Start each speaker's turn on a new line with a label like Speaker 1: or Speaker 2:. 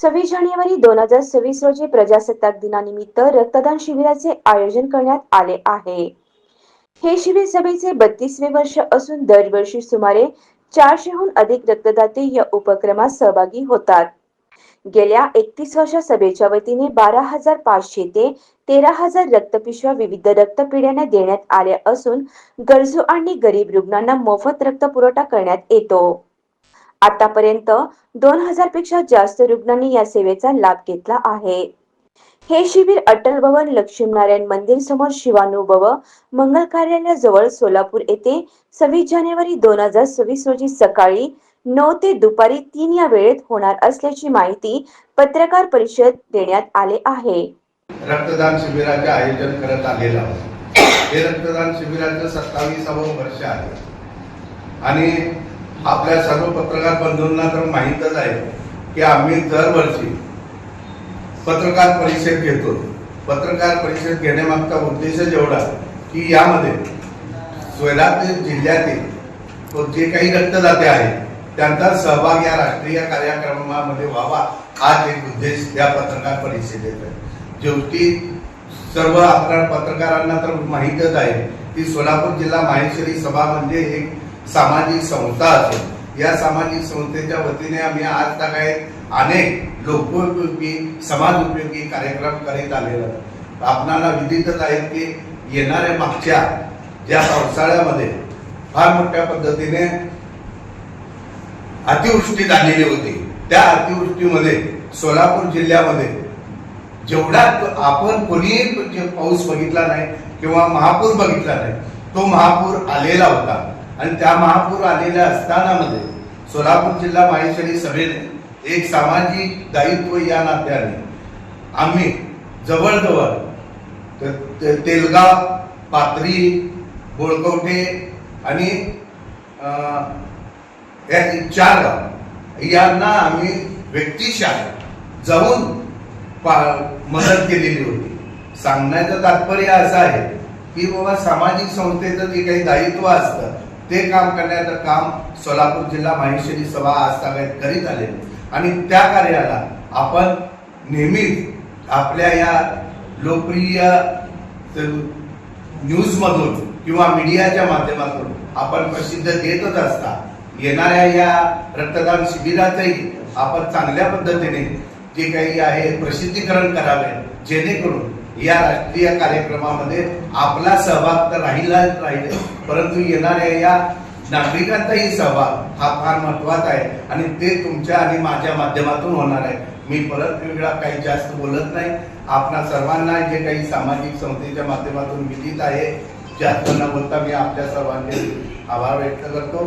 Speaker 1: सव्वीस जानेवारी दोन हजार सव्वीस रोजी प्रजासत्ताक दिनानिमित्त रक्तदान शिबिराचे आयोजन करण्यात आले आहे. हे शिबिर सभेचे बत्तीसवे वर्ष असून दरवर्षी सुमारे चारशेहून अधिक रक्तदाते या उपक्रमात सहभागी होतात. गेल्या एकतीस वर्षा सभेच्या वतीने बारा हजार पाचशे ते तेरा हजार रक्तपिशव्या विविध रक्तपिढ्यांना देण्यात आल्या असून गरजू आणि गरीब रुग्णांना मोफत रक्त पुरवठा करण्यात येतो. आतापर्यंत दोन हजारपेक्षा जास्त रुग्णांनी या सेवेचा लाभ घेतला आहे. हे शिबिर अटल भवन लक्ष्मीनारायण मंदिर समोर शिवानुभव मंगल कार्यालयाजवळ सोलापूर येथे सव्वीस जानेवारी दोन हजार सव्वीस रोजी सकाळी नऊ ते दुपारी तीन या वेळेत होणार असल्याची माहिती पत्रकार परिषद देण्यात आले आहे.
Speaker 2: रक्तदान शिबिराचे आयोजन करत आलेलं हे रक्तदान शिबिराचं सत्तावीसावं वर्ष आहे. आणि आपल्या सर्व पत्रकार बंधूंना तर माहीतच आहे की आम्ही दरवर्षी पत्रकार परिषद घेतो. पत्रकार परिषद घेण्यामागचा उद्देशच एवढा की यामध्ये सोलापूर जिल्ह्यातील तो जे काही रक्तदाते आहेत त्यांचा सहभाग या राष्ट्रीय कार्यक्रमामध्ये व्हावा हाच एक उद्देश या पत्रकार परिषदेत आहे. शेवटी सर्व आपल्या पत्रकारांना तर माहीतच आहे की सोलापूर जिल्हा माहेश्वरी सभा म्हणजे एक सामाजिक संस्था असून या सामाजिक संस्थेच्या वतीने आम्ही आज काय अनेक लोकोपयोगी समाज उपयोगी कार्यक्रम करीत आलेलो आपणाला विदितच आहेत की येणाऱ्या मागच्या ज्या पावसाळ्यामध्ये फार मोठ्या पद्धतीने अतिवृष्टी झालेली होती त्या अतिवृष्टीमध्ये सोलापूर जिल्ह्यामध्ये जेवढा आपण कोणीही पाऊस बघितला नाही किंवा महापूर बघितला नाही तो महापूर आलेला होता. आणि त्या महापूर आलेल्या असतानामध्ये सोलापूर जिल्हा माहेश्वरी सभेने एक सामाजिक दायित्व या नात्याने आम्ही जवळजवळ ते- तेलगाव पाथरी बोळकवठे आणि चार गाव यांना आम्ही व्यक्तिशाह जाऊन पा- मदत केलेली होती. सांगण्याचं तात्पर्य असं आहे की बाबा सामाजिक संस्थेचं जे काही दायित्व असतं ते काम करण्याचं काम सोलापूर जिल्हा माहेश्वरी सभा आज करीत आले. आणि त्या कार्याला आपण नेहमीच आपल्या या लोकप्रिय न्यूजमधून किंवा मीडियाच्या माध्यमातून आपण प्रसिद्ध देतच असता. येणाऱ्या या रक्तदान शिबिरातही आपण चांगल्या पद्धतीने जे काही आहे प्रसिद्धीकरण करावे जेणेकरून या राष्ट्रीय कार्यक्रमामध्ये आपला सहभाग तर राहिलाच राहिले परंतु येणाऱ्या या नागरिकांचाही सहभाग हा फार महत्त्वाचा आहे आणि ते तुमच्या आणि माझ्या माध्यमातून होणार आहे. मी परत वेगळा काही जास्त बोलत नाही. आपणा सर्वांना जे काही सामाजिक संस्थेच्या माध्यमातून विदित आहे जास्त न बोलता मी आपल्या सर्वांचे आभार व्यक्त करतो.